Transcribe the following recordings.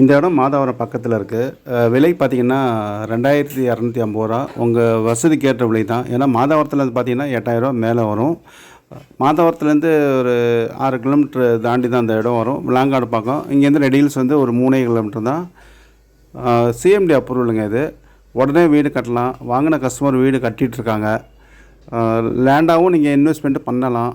இந்த இடம் மாதாவரம் பக்கத்தில் இருக்குது விலை பார்த்தீங்கன்னா ரெண்டாயிரத்தி இரநூத்தி ஐம்பது ரூபா. உங்கள் வசதிக்கு ஏற்ற விலை தான். ஏன்னா மாதாவரத்துலேருந்து பார்த்தீங்கன்னா எட்டாயிரரூவா மேலே வரும். மாதவரத்துலேருந்து ஒரு ஆறு கிலோமீட்டர் தாண்டி தான் அந்த இடம் வரும். விளாங்காடு பக்கம். இங்கேருந்து ரெடியில்ஸ் வந்து ஒரு மூணே கிலோமீட்டர் தான். சிஎம்டி அப்ரூவலுங்க இது. உடனே வீடு கட்டலாம். வாங்கின கஸ்டமர் வீடு கட்டிகிட்டு இருக்காங்க. லேண்டாகவும் நீங்கள் இன்வெஸ்ட்மெண்ட் பண்ணலாம்.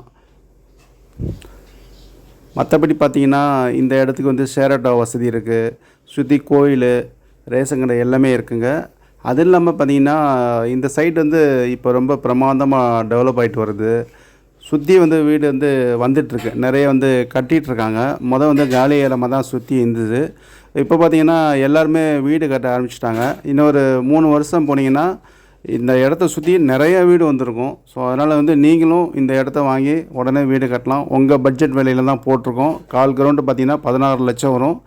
மற்றபடி பார்த்தீங்கன்னா இந்த இடத்துக்கு வந்து ஷேர் வசதி இருக்குது சுற்றி கோயில் ரேஷன் கடை எல்லாமே இருக்குங்க. அது இல்லாமல் பார்த்திங்கன்னா இந்த சைட் வந்து இப்போ ரொம்ப பிரமாதமாக டெவலப் ஆகிட்டு வருது. சுற்றி வந்து வீடு வந்து வந்துட்டுருக்கு. நிறைய வந்து கட்டிகிட்டு இருக்காங்க மொதல் வந்து காலி ஏலமாக தான் சுற்றி இருந்தது. இப்போ பார்த்திங்கன்னா எல்லாருமே வீடு கட்ட ஆரம்பிச்சிட்டாங்க. இன்னொரு மூணு வருஷம் போனீங்கன்னா இந்த இடத்த சுற்றி நிறைய வீடு வந்திருக்கும். ஸோ அதனால் வந்து நீங்களும் இந்த இடத்த வாங்கி உடனே வீடு கட்டலாம். உங்கள் பட்ஜெட் விலையில தான் போட்டிருக்கோம். கால் கிரவுண்டு பார்த்தீங்கன்னா பதினாறு லட்சம் வரும்.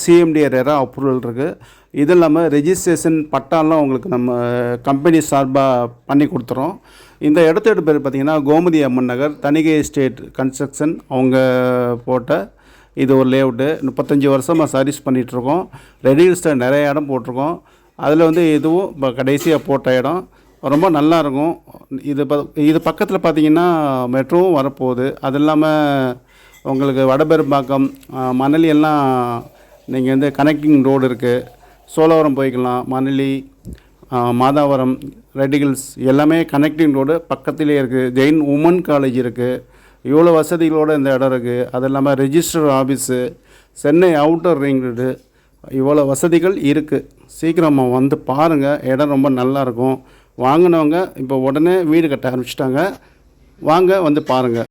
சிஎம்டி ரேரா அப்ரூவல் இருக்குது இது இல்லாமல் ரெஜிஸ்ட்ரேஷன் பட்டாலாம் உங்களுக்கு நம்ம கம்பெனி சார்பாக பண்ணி கொடுத்துறோம். இந்த இடத்தோட பேர் பார்த்திங்கன்னா கோமதி அம்மன் நகர் தணிகை எஸ்டேட் கன்ஸ்ட்ரக்ஷன் அவங்க போட்ட இது ஒரு லேஅவுட்டு முப்பத்தஞ்சு வருஷமாக சர்வீஸ் பண்ணிகிட்ருக்கோம் ரெடியூஸ்டாக நிறைய இடம் போட்டிருக்கோம். அதில் வந்து இதுவும் இப்போ கடைசியாக போட்ட இடம். ரொம்ப நல்லாயிருக்கும் இது ப இது பக்கத்தில் பார்த்தீங்கன்னா மெட்ரோவும் வரப்போகுது. அது இல்லாமல் உங்களுக்கு வடபெரும்பாக்கம் மணலி எல்லாம் நீங்கள் வந்து கனெக்டிங் ரோடு இருக்குது சோழவரம் போய்க்கலாம். மணலி மாதாவரம் ரெடிகில்ஸ் எல்லாமே கனெக்டிங் ரோடு பக்கத்திலே இருக்குது ஜெயின் உமன் காலேஜ் இருக்குது இவ்வளோ வசதிகளோடு இந்த இடம் இருக்குது அது இல்லாமல் register office Chennai outer ring road இவ்வளோ வசதிகள் இருக்குது சீக்கிரமாக வந்து பாருங்கள் இடம் ரொம்ப நல்லா இருக்கும் வாங்கினவங்க இப்போ உடனே வீடு கட்ட ஆரம்பிச்சிட்டாங்க. வாங்க வந்து பாருங்கள்